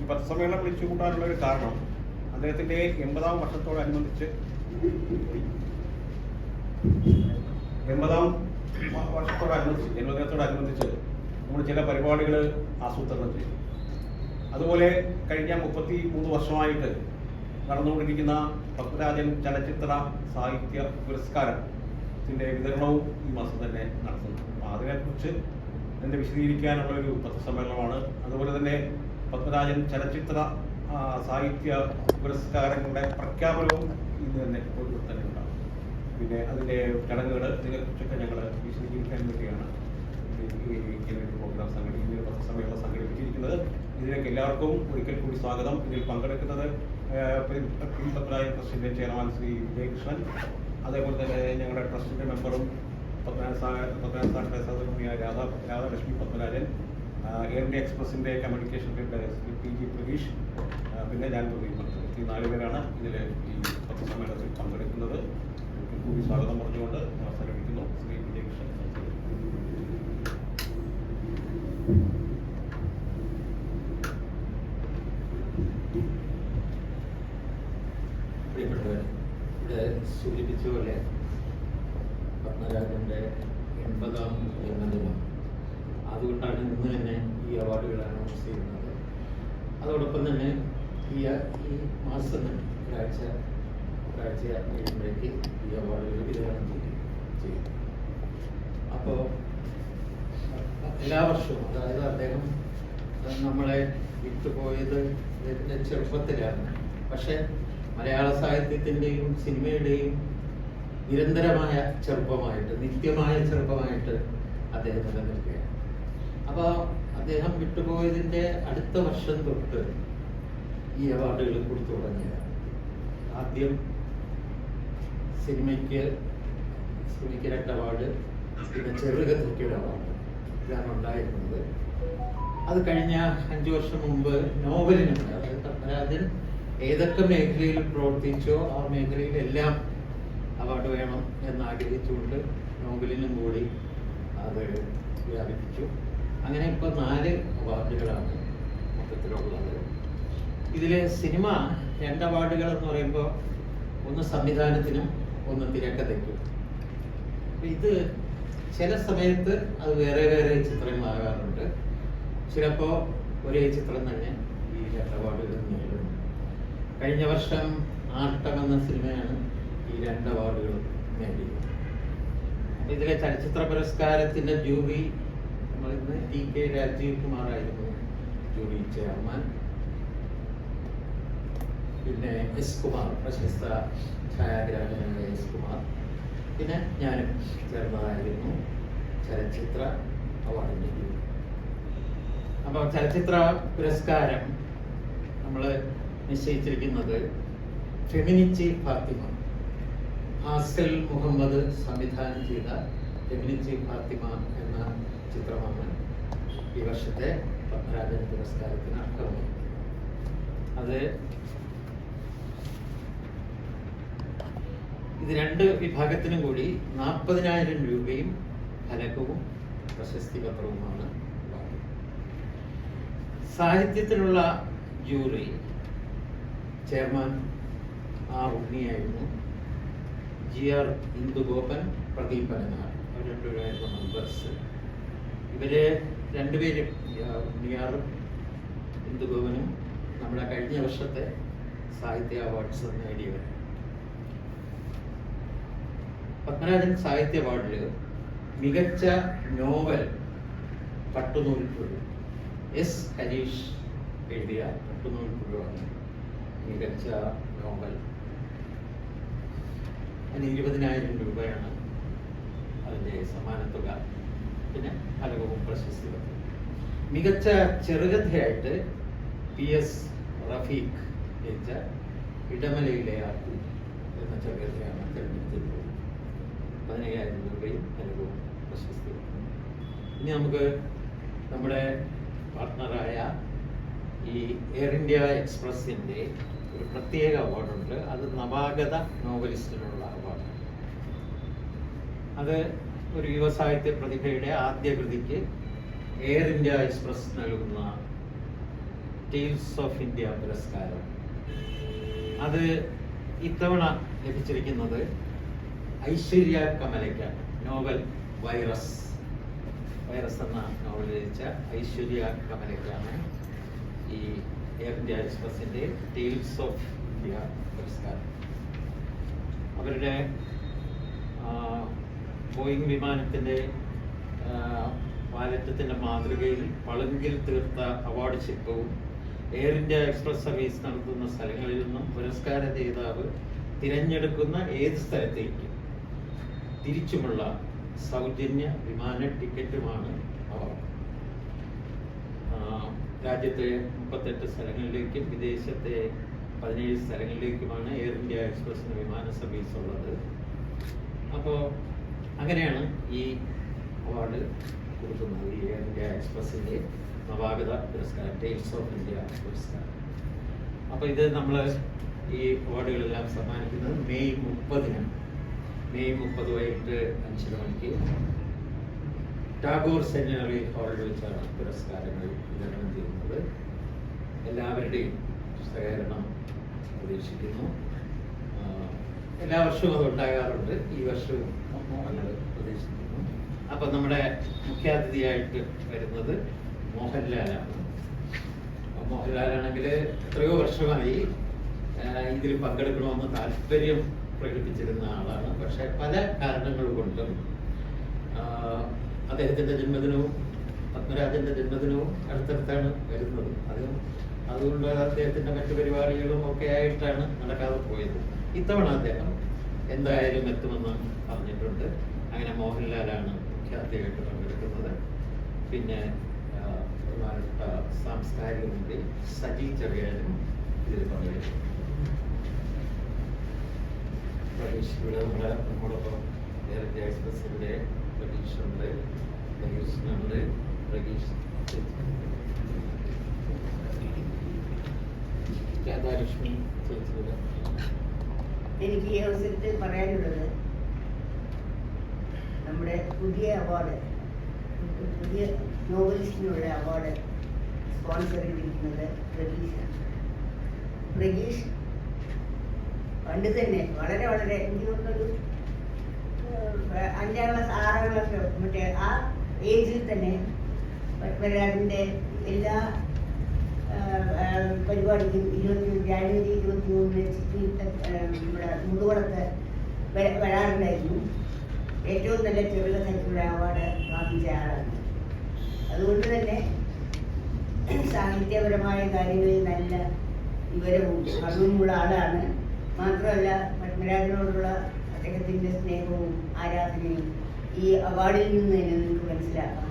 ഈ പത്രസമ്മേളനം വിളിച്ചു കൂട്ടാനുള്ള ഒരു കാരണം അദ്ദേഹത്തിന്റെ എൺപതാം വർഷത്തോടനുബന്ധിച്ച് എൺപതാം വർഷത്തോടനുബന്ധിച്ച് ജന്മദിനത്തോടനുബന്ധിച്ച് നമ്മൾ ചില പരിപാടികൾ ആസൂത്രണം ചെയ്തു. അതുപോലെ കഴിഞ്ഞ മുപ്പത്തി മൂന്ന് വർഷമായിട്ട് നടന്നുകൊണ്ടിരിക്കുന്ന പത്മരാജൻ ചലച്ചിത്ര സാഹിത്യ പുരസ്കാരത്തിന്റെ വിതരണവും ഈ മാസം തന്നെ നടത്തുന്നു. അപ്പോൾ അതിനെക്കുറിച്ച് ഇതിന്റെ വിശദീകരിക്കാനുള്ള ഒരു പത്രസമ്മേളനമാണ്. അതുപോലെ തന്നെ പത്മരാജൻ ചലച്ചിത്ര സാഹിത്യ പുരസ്കാരങ്ങളുടെ പ്രഖ്യാപനവും ഇന്ന് തന്നെ ഒരു തന്നെ ഉണ്ടാകും. പിന്നെ അതിന്റെ ചടങ്ങുകൾ ഇതിനെക്കുറിച്ചൊക്കെ ഞങ്ങൾ വിശദീകരിക്കാൻ വേണ്ടിയാണ് പ്രോഗ്രാം സംഘടിപ്പിക്കുന്ന ഒരു പത്രസമ്മേളനം സംഘടിപ്പിച്ചിരിക്കുന്നത്. ഇതിലേക്ക് എല്ലാവർക്കും ഒരിക്കൽ കൂടി സ്വാഗതം. ഇതിൽ പങ്കെടുക്കുന്നത് പത്മരാജൻ ട്രസ്റ്റിന്റെ ചെയർമാൻ ശ്രീ വിജയകൃഷ്ണൻ. അതേപോലെ തന്നെ ഞങ്ങളുടെ ട്രസ്റ്റിന്റെ മെമ്പറും പത്മനാഭ പത്മനാഭ സാഹിത്യ സഹോദരനായ Radha Radhalakshmi Padmarajan. Air India എക്സ്പ്രസിന്റെ communication Shri P G Pratheesh പിന്നെ ഞാൻ പ്രദീപ്. ഈ നാല് പേരാണ് ഇതിൽ ഈ പത്രസമ്മേളനത്തിൽ പങ്കെടുക്കുന്നത്. കൂടി സ്വാഗതം പറഞ്ഞുകൊണ്ട് അവസാനിപ്പിക്കുന്നു. ശ്രീ വിജയകൃഷ്ണൻ പ്രിയപ്പെട്ടവർ ഇവിടെ സൂചിപ്പിച്ച പോലെ പത്മരാജന്റെ എൺപതാം ജന്മദിനം അതുകൊണ്ടാണ് ഇന്ന് തന്നെ ഈ അവാർഡുകൾ അനൗൺസ് ചെയ്യുന്നത് അതോടൊപ്പം തന്നെ ഈ ഈ തന്നെ ഒരാഴ്ച ഒരാഴ്ച കഴിയുമ്പോഴേക്ക് ഈ അവാർഡുകൾ വിതരണം ചെയ്യും. ചെയ്യും. അപ്പോൾ എല്ലാ വർഷവും അതായത് അദ്ദേഹം നമ്മളെ വിട്ടുപോയത് അദ്ദേഹത്തിന്റെ ചെറുപ്പത്തിലാണ്. പക്ഷെ മലയാള സാഹിത്യത്തിന്റെയും സിനിമയുടെയും നിരന്തരമായ ചെറുപ്പമായിട്ട് നിത്യമായ ചെറുപ്പമായിട്ട് അദ്ദേഹം നിലനിൽക്കുകയാണ്. അപ്പോൾ അദ്ദേഹം വിട്ടുപോയതിന്റെ അടുത്ത വർഷം തൊട്ട് ഈ അവാർഡുകൾ കൊടുത്തു തുടങ്ങിയത് ആദ്യം സിനിമയ്ക്ക് സിനിമയ്ക്ക് രണ്ട് അവാർഡ് പിന്നെ ചെറുകഥയ്ക്ക് ഒരു അവാർഡ് ഇതാണ് ഉണ്ടായിരുന്നത്. അത് കഴിഞ്ഞ അഞ്ചു വർഷം മുമ്പ് നോവലിനുണ്ട് അതായത് ഏതൊക്കെ മേഖലയിൽ പ്രവർത്തിച്ചോ ആ മേഖലയിലെല്ലാം അവാർഡ് വേണം എന്ന് ആഗ്രഹിച്ചുകൊണ്ട് നോവലിനും കൂടി അത് വ്യാപിപ്പിച്ചു. അങ്ങനെ ഇപ്പോൾ നാല് അവാർഡുകളാണ് മൊത്തത്തിലുള്ളത്. ഇതിലെ സിനിമ രണ്ട് അവാർഡുകൾ എന്ന് പറയുമ്പോൾ ഒന്ന് സംവിധാനത്തിനും ഒന്ന് തിരക്കഥയ്ക്കും. ഇത് ചില സമയത്ത് അത് വേറെ വേറെ ചിത്രങ്ങളാകാറുണ്ട്. ചിലപ്പോൾ ഒരേ ചിത്രം തന്നെ ഈ രണ്ട് അവാർഡുകൾ നേടുന്നു കഴിഞ്ഞ വർഷം ആട്ടം എന്ന സിനിമയാണ് ഈ രണ്ട് അവാർഡുകൾ നേടിയത്. ഇതിലെ ചലച്ചിത്ര പുരസ്കാരത്തിന്റെ ജൂറി നമ്മൾ ഇന്ന് ടി കെ രാജീവ് കുമാർ ആയിരുന്നു ജൂറി ചെയർമാൻ. പിന്നെ എസ് കുമാർ പ്രശസ്ത ഛായാഗ്രാഹകനായ എസ് കുമാർ പിന്നെ ഞാനും ചേർന്നതായിരുന്നു ചലച്ചിത്ര അവാർഡിന്റെ അപ്പോൾ ചലച്ചിത്ര പുരസ്കാരം നമ്മൾ നിശ്ചയിച്ചിരിക്കുന്നത് ഫെമിനിച്ചി ഫാത്തിമ. ഹാസൽ മുഹമ്മദ് സംവിധാനം ചെയ്ത ഫെമിനിച്ചി ഫാത്തിമ എന്ന ചിത്രമാണ് ഈ വർഷത്തെ പത്മരാജൻ പുരസ്കാരത്തിന് അർഹമായി അത് ഇത് രണ്ട് വിഭാഗത്തിനും കൂടി നാൽപ്പതിനായിരം രൂപയും ഫലകവും പ്രശസ്തി പത്രവുമാണ്. സാഹിത്യത്തിനുള്ള ജൂറി ചെയർമാൻ ആർ ഉണ്ണിയായിരുന്നു ജി ആർ ഇന്ദുഗോപൻ പ്രദീപ് രണ്ടുപേരായിരുന്നു മെമ്പേഴ്സ് ഇവർ രണ്ടുപേരും ഉണ്ണിയാറും ഇന്ദുഗോപനും നമ്മുടെ കഴിഞ്ഞ വർഷത്തെ സാഹിത്യ അവാർഡ്സ് നേടിയവരാണ് പത്മരാജൻ സാഹിത്യ അവാർഡിൽ മികച്ച നോവൽ പട്ടുനൂൽപ്പുഴു. എസ്. ഹരീഷ് എഴുതിയ പട്ടുനൂൽപ്പുഴുവാണ് മികച്ച നോവൽ. അതിന് ഇരുപതിനായിരം രൂപയാണ് അതിന്റെ സമ്മാനത്തുക. പിന്നെ ഫലകവും പ്രശസ്തി പത്രം. മികച്ച ചെറുകഥയായിട്ട് പി. എസ്. റഫീഖ് രചിച്ച ഇടമലയിലെ ആക്കു പ്രശസ്തി ഇനി നമുക്ക് നമ്മുടെ പാർട്ട്ണറായ ഈ എയർ ഇന്ത്യ എക്സ്പ്രസിന്റെ ഒരു പ്രത്യേക അവാർഡുണ്ട്. അത് നവാഗത നോവലിസ്റ്റിനുള്ള അവാർഡ് അത് ഒരു യുവ സാഹിത്യ പ്രതിഭയുടെ ആദ്യ കൃതിക്ക് എയർ ഇന്ത്യ എക്സ്പ്രസ് നൽകുന്ന ടീൽസ് ഓഫ് ഇന്ത്യ പുരസ്കാരം. അത് ഇത്തവണ ലഭിച്ചിരിക്കുന്നത് ഐശ്വര്യ കമലയ്ക്കാണ്. നോവൽ വൈറസ് വൈറസ് എന്ന നോവൽ രചിച്ച ഐശ്വര്യ കമലയ്ക്കാണ് ഈ എയർ ഇന്ത്യ എക്സ്പ്രസിന്റെ ടീംസ് ഓഫ് ഇന്ത്യ പുരസ്കാരം. അവരുടെ ബോയിങ് വിമാനത്തിന്റെ പാലറ്റത്തിന്റെ മാതൃകയിൽ പളുങ്കിൽ തീർത്ത അവാർഡ് ശില്പവും എയർ ഇന്ത്യ എക്സ്പ്രസ് സർവീസ് നടത്തുന്ന സ്ഥലങ്ങളിൽ നിന്നും പുരസ്കാര ജേതാവ് തിരഞ്ഞെടുക്കുന്ന ഏത് സ്ഥലത്തേക്കും? തിരിച്ചുമുള്ള സൗജന്യ വിമാന ടിക്കറ്റുമാണ് അവർ. രാജ്യത്തെ മുപ്പത്തെട്ട് സ്ഥലങ്ങളിലേക്കും വിദേശത്തെ പതിനേഴ് സ്ഥലങ്ങളിലേക്കുമാണ് എയർ ഇന്ത്യ എക്സ്പ്രസിന് വിമാന സർവീസ് ഉള്ളത്. അപ്പോൾ അങ്ങനെയാണ് ഈ അവാർഡ് കൊടുക്കുന്നത് ഈ എയർ ഇന്ത്യ എക്സ്പ്രസിന്റെ നവാഗത പുരസ്കാരം ടേൽസ് ഓഫ് ഇന്ത്യ പുരസ്കാരം. അപ്പോൾ ഇത് നമ്മൾ ഈ അവാർഡുകളെല്ലാം സമ്മാനിക്കുന്നത് മെയ് മുപ്പതിന് മെയ് മുപ്പത് വൈകിട്ട് അഞ്ചര മണിക്ക് ടാഗോർ സെമിനറി ഹാളിൽ വെച്ചാണ് പുരസ്കാരങ്ങൾ വിതരണം ചെയ്യുന്നത്. എല്ലാവരുടെയും സഹകരണം പ്രതീക്ഷിക്കുന്നു. എല്ലാ വർഷവും അത് ഉണ്ടാകാറുണ്ട്. ഈ വർഷവും നമ്മൾ പ്രതീക്ഷിക്കുന്നു. അപ്പം നമ്മുടെ മുഖ്യാതിഥിയായിട്ട് വരുന്നത് മോഹൻലാലാണ്. മോഹൻലാലാണെങ്കിൽ എത്രയോ വർഷമായി ഇതിൽ പങ്കെടുക്കണമെന്ന് താല്പര്യം പ്രകടിപ്പിച്ചിരുന്ന ആളാണ്. പക്ഷെ പല കാരണങ്ങൾ കൊണ്ടും അദ്ദേഹത്തിന്റെ ജന്മദിനവും പത്മരാജന്റെ ജന്മദിനവും അടുത്തടുത്താണ് വരുന്നത്. അത് അതുകൊണ്ട് അദ്ദേഹത്തിന്റെ മറ്റു പരിപാടികളും ഒക്കെ ആയിട്ടാണ് നടക്കാതെ പോയത്. ഇത്തവണ അദ്ദേഹം എന്തായാലും എത്തുമെന്ന് പറഞ്ഞിട്ടുണ്ട്. അങ്ങനെ മോഹൻലാലാണ് മുഖ്യാതിഥിയായിട്ട് പങ്കെടുക്കുന്നത്. പിന്നെ സാംസ്കാരിക മന്ത്രി സജി ചെറിയാനും ഇതിൽ പങ്കെടുക്കും. പ്രതീക്ഷ ഇവിടെ നേരത്തെ നമ്മോടൊപ്പം എയർ ഇന്ത്യ എക്സ്പ്രസിന്റെ പ്രതീക്ഷ ഉണ്ട് പ്രതീക്ഷനുണ്ട് പ്രതീക്ഷ രാധാലക്ഷ്മി ചേച്ചിയുടെ എനിക്ക് ഈ അവസരത്തിൽ പറയാനുള്ളത് നമ്മുടെ പുതിയ അവാർഡ് പുതിയ നോവലിസ്റ്റിനുള്ള അവാർഡ് സ്പോൺസർ ചെയ്തിരിക്കുന്നത് പ്രഗീഷ് പ്രഗീഷ് പണ്ട് തന്നെ വളരെ വളരെ എനിക്ക് തോന്നുന്നൊരു അഞ്ചാം ക്ലാസ് ആറാം ക്ലാസ് മറ്റേ ആ ഏജിൽ തന്നെ പത്മരാജന്റെ എല്ലാ പരിപാടിക്കും ഇരുപത്തി ജാനുവരി ഇരുപത്തി ചിറ്റി നമ്മുടെ മുതുകുളത്ത് വര- വരാറുണ്ടായിരുന്നു. ഏറ്റവും നല്ല ചെറുകഥയ്ക്കുള്ള അവാർഡ് വാങ്ങിച്ച ആളാണ്. അതുകൊണ്ട് തന്നെ സാഹിത്യപരമായ കാര്യങ്ങളിൽ നല്ല വിവരവും അറിവുമുള്ള ആളാണ്. മാത്രമല്ല പത്മരാജനോടുള്ള അദ്ദേഹത്തിന്റെ സ്നേഹവും ആരാധനയും ഈ അവാർഡിൽ നിന്ന് തന്നെ നിങ്ങൾക്ക് മനസ്സിലാക്കാം.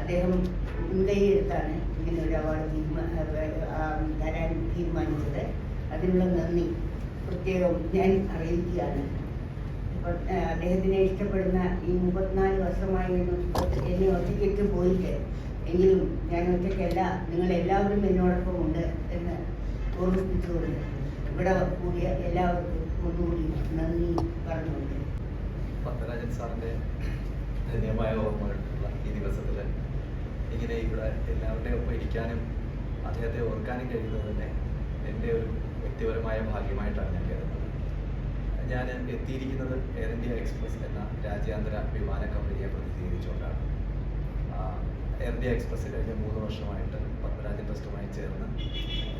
അദ്ദേഹം മുൻകൈയെടുത്താണ് ഇങ്ങനെ ഒരു അവാർഡ് തരാൻ തീരുമാനിച്ചത്. അതിനുള്ള നന്ദി. പ്രത്യേകം ഞാൻ അറിയിക്കുകയാണ്. അദ്ദേഹത്തിനെ ഇഷ്ടപ്പെടുന്ന ഈ മുപ്പത്തിനാല് വർഷമായി എന്നെ ഒറ്റയ്ക്കിട്ട് പോയിട്ട് എങ്കിലും ഞാൻ ഒറ്റയ്ക്കല്ല നിങ്ങൾ എല്ലാവരും എന്നോടൊപ്പം ഉണ്ട് എന്ന് ഓർമ്മിപ്പിച്ചുകൊണ്ട് ഇവിടെ കൂടിയ എല്ലാവർക്കും ഒന്നുകൂടി നന്ദി പറഞ്ഞുകൊണ്ട്. പത്മരാജൻ സാറിന്റെ ധന്യമായ ഓർമ്മകളുള്ള ഈ ദിവസത്തിൽ ഇങ്ങനെ ഇവിടെ എല്ലാവരുടെയും ഒപ്പം ഇരിക്കാനും അദ്ദേഹത്തെ ഓർക്കാനും കഴിയുന്നത് തന്നെ എന്റെ ഒരു വ്യക്തിപരമായ ഭാഗ്യമായിട്ടാണ് ഞാൻ കരുതുന്നത്. ഞാൻ എത്തിയിരിക്കുന്നത് എയർ ഇന്ത്യ എക്സ്പ്രസ് എന്ന രാജ്യാന്തര വിമാന കമ്പനിയെ പ്രതിനിധീകരിച്ചുകൊണ്ടാണ്. എയർ ഇന്ത്യ എക്സ്പ്രസ് കഴിഞ്ഞ മൂന്ന് വർഷമായിട്ട് പത്മരാജൻ ട്രസ്റ്റുമായി ചേർന്ന്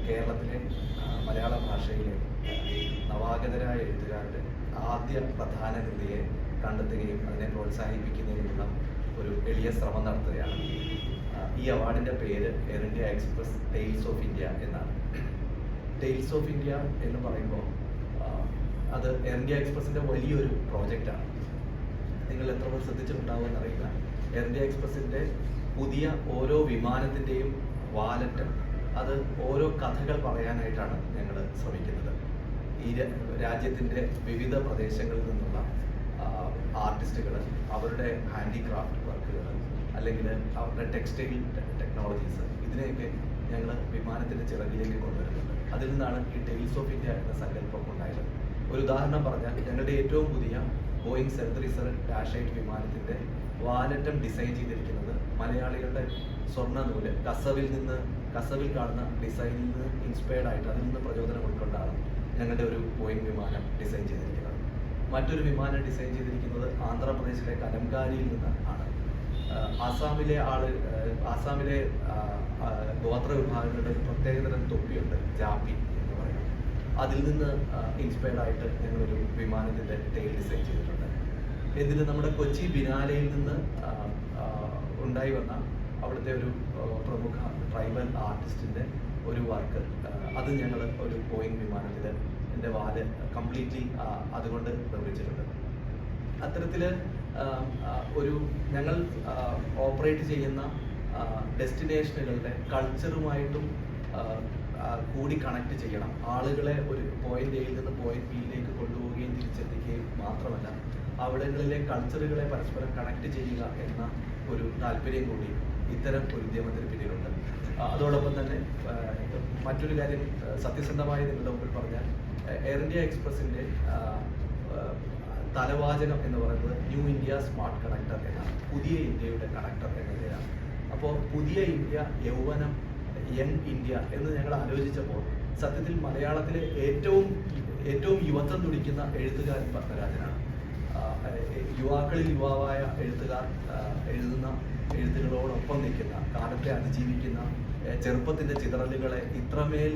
കേരളത്തിലെ മലയാള ഭാഷയിലെ നവാഗതരായ എഴുത്തുകാരുടെ ആദ്യ പ്രധാന കൃതിയെ കണ്ടെത്തുകയും അതിനെ പ്രോത്സാഹിപ്പിക്കുന്നതിനുള്ള ഒരു എളിയ ശ്രമം നടത്തുകയാണ്. ഈ അവാർഡിന്റെ പേര് air India express tales of India എന്നാണ്. ടെയിൽസ് ഓഫ് ഇന്ത്യ എന്ന് പറയുമ്പോൾ അത് എയർ ഇന്ത്യ എക്സ്പ്രസിന്റെ വലിയൊരു പ്രോജക്റ്റാണ്. നിങ്ങൾ എത്ര പേർ ശ്രദ്ധിച്ചിട്ടുണ്ടാവുമെന്ന് അറിയില്ല എയർ ഇന്ത്യ എക്സ്പ്രസിന്റെ പുതിയ ഓരോ വിമാനത്തിന്റെയും വാലറ്റ് അത് ഓരോ കഥകൾ പറയാനായിട്ടാണ് ഞങ്ങൾ ശ്രമിക്കുന്നത്. ഈ രാജ്യത്തിന്റെ വിവിധ പ്രദേശങ്ങളിൽ നിന്നുള്ള ആർട്ടിസ്റ്റുകൾ അവരുടെ ഹാൻഡിക്രാഫ്റ്റ് വർക്കുകൾ അല്ലെങ്കിൽ അവരുടെ ടെക്സ്റ്റൈൽ ടെക്നോളജീസ് ഇതിനെയൊക്കെ ഞങ്ങൾ വിമാനത്തിന്റെ ചിറകിലേക്ക് കൊണ്ടുവരുന്നുണ്ട്. അതിൽ നിന്നാണ് ഈ ടെയിൽസ് ഓഫ് ഇന്ത്യ എന്ന സങ്കല്പം ഉണ്ടായത്. ഒരു ഉദാഹരണം പറഞ്ഞാൽ ഞങ്ങളുടെ ഏറ്റവും പുതിയ Boeing seven three seven dash eight വിമാനത്തിന്റെ വാലറ്റം ഡിസൈൻ ചെയ്തിരിക്കുന്നത് മലയാളികളുടെ സ്വർണ നൂൽ കസവിൽ നിന്ന് കസവിൽ കാണുന്ന ഡിസൈനിൽ നിന്ന് ഇൻസ്പയർഡ് ആയിട്ട് അതിൽ നിന്ന് പ്രചോദനം ഉൾക്കൊണ്ടാണ് ഞങ്ങളുടെ ഒരു പോയിന്റ് വിമാനം ഡിസൈൻ ചെയ്തിരിക്കുന്നത്. മറ്റൊരു വിമാനം ഡിസൈൻ ചെയ്തിരിക്കുന്നത് ആന്ധ്രാപ്രദേശിലെ കലംകാരിയിൽ നിന്ന് ആണ്. ആസാമിലെ ആൾ ആസാമിലെ ഗോത്ര വിഭാഗങ്ങളുടെ പ്രത്യേകതരം തൊപ്പിയുണ്ട് ജാപ്പി എന്ന് പറയുന്നത്. അതിൽ നിന്ന് ഇൻസ്പയർഡ് ആയിട്ട് ഞങ്ങളൊരു വിമാനത്തിന്റെ ടെയിൽ ഡിസൈൻ ചെയ്തിട്ടുണ്ട്. എന്നിട്ട് നമ്മുടെ കൊച്ചി ബിനാലയിൽ നിന്ന് ഉണ്ടായി വന്ന അവിടുത്തെ ഒരു പ്രമുഖ ട്രൈബൽ ആർട്ടിസ്റ്റിന്റെ ഒരു വർക്ക് അത് ഞങ്ങൾ ഒരു പോയിന്റ് വിമാനത്തിൽ എന്റെ വാൽ കംപ്ലീറ്റ്ലി അതുകൊണ്ട് നിർമ്മിച്ചിട്ടുണ്ട്. ആഹ് ഒരു ഞങ്ങൾ ഓപ്പറേറ്റ് ചെയ്യുന്ന ഡെസ്റ്റിനേഷനുകളുടെ കൾച്ചറുമായിട്ടും കൂടി കണക്ട് ചെയ്യണം. ആളുകളെ ഒരു പോയിന്റ് എയിൽ നിന്ന് പോയിന്റ് ബിയിലേക്ക് കൊണ്ടുപോവുകയും തിരിച്ചെത്തിക്കുകയും മാത്രമല്ല അവിടങ്ങളിലെ കൾച്ചറുകളെ പരസ്പരം കണക്ട് ചെയ്യുക എന്ന ഒരു താല്പര്യം കൂടി ഇത്തരം ഒരു ഉദ്യമത്തിന് പിന്നിലുണ്ട്. അതോടൊപ്പം തന്നെ മറ്റൊരു കാര്യം സത്യസന്ധമായ നിങ്ങളുടെ മുമ്പിൽ പറഞ്ഞാൽ എയർ ഇന്ത്യ എക്സ്പ്രസിന്റെ തലവാചകം എന്ന് പറയുന്നത് ന്യൂ ഇന്ത്യ സ്മാർട്ട് കണക്ടർ എന്നാണ്. പുതിയ ഇന്ത്യയുടെ കണക്ടർ എന്നതിനാണ് അപ്പോൾ പുതിയ ഇന്ത്യ യൗവനം യങ് ഇന്ത്യ എന്ന് ഞങ്ങൾ ആലോചിച്ചപ്പോൾ സത്യത്തിൽ മലയാളത്തിലെ ഏറ്റവും ഏറ്റവും യുവത്വം തുടിക്കുന്ന എഴുത്തുകാരൻ പത്മരാജനാണ്. യുവാക്കളിൽ യുവാവായ എഴുത്തുകാർ എഴുതുന്ന എഴുത്തുകളോടൊപ്പം നിൽക്കുന്ന കാലത്തെ അതിജീവിക്കുന്ന ചെറുപ്പത്തിന്റെ ചിതറലുകളെ ഇത്രമേൽ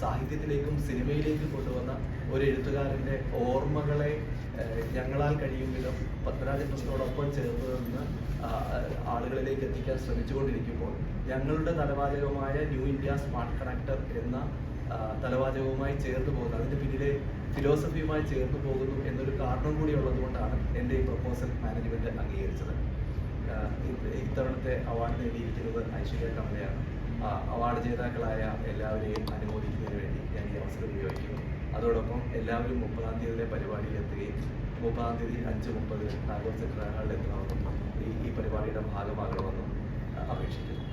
സാഹിത്യത്തിലേക്കും സിനിമയിലേക്കും കൊണ്ടുവന്ന ഒരു എഴുത്തുകാരന്റെ ഓർമ്മകളെ ഞങ്ങളാൽ കഴിയും വിധം പത്മരാജൻ ട്രസ്റ്റിനോടൊപ്പം ചേർന്ന് നിന്ന് ആളുകളിലേക്ക് എത്തിക്കാൻ ശ്രമിച്ചുകൊണ്ടിരിക്കുമ്പോൾ ഞങ്ങളുടെ തലവാചകമായ ന്യൂ ഇന്ത്യ സ്മാർട്ട് കണക്ടർ എന്ന തലവാചകവുമായി ചേർന്ന് പോകുന്നത് അതിന്റെ പിന്നിലെ ഫിലോസഫിയുമായി ചേർന്നു പോകുന്നു എന്നൊരു കാരണം കൂടി ഉള്ളതുകൊണ്ടാണ് എന്റെ ഈ പ്രപ്പോസൽ മാനേജ്മെന്റ് അംഗീകരിച്ചത്. ഇത്തവണത്തെ അവാർഡ് നേടിയിരിക്കുന്നത് ഐശ്വര്യ കമലയാണ്. അവാർഡ് ജേതാക്കളായ എല്ലാവരെയും അനുമോദിക്കുന്നതിന് വേണ്ടി ഞാൻ ഈ അവസരം ഉപയോഗിക്കുന്നു. അതോടൊപ്പം എല്ലാവരും മുപ്പതാം തീയതിയിലെ പരിപാടിയിൽ എത്തുകയും മുപ്പതാം തീയതി അഞ്ച് മുപ്പതിന് നാഗോർ സെക്രട്ടറി എത്തണമെന്നും ഈ പരിപാടിയുടെ ഭാഗമാകണമെന്നും അപേക്ഷിക്കുന്നു.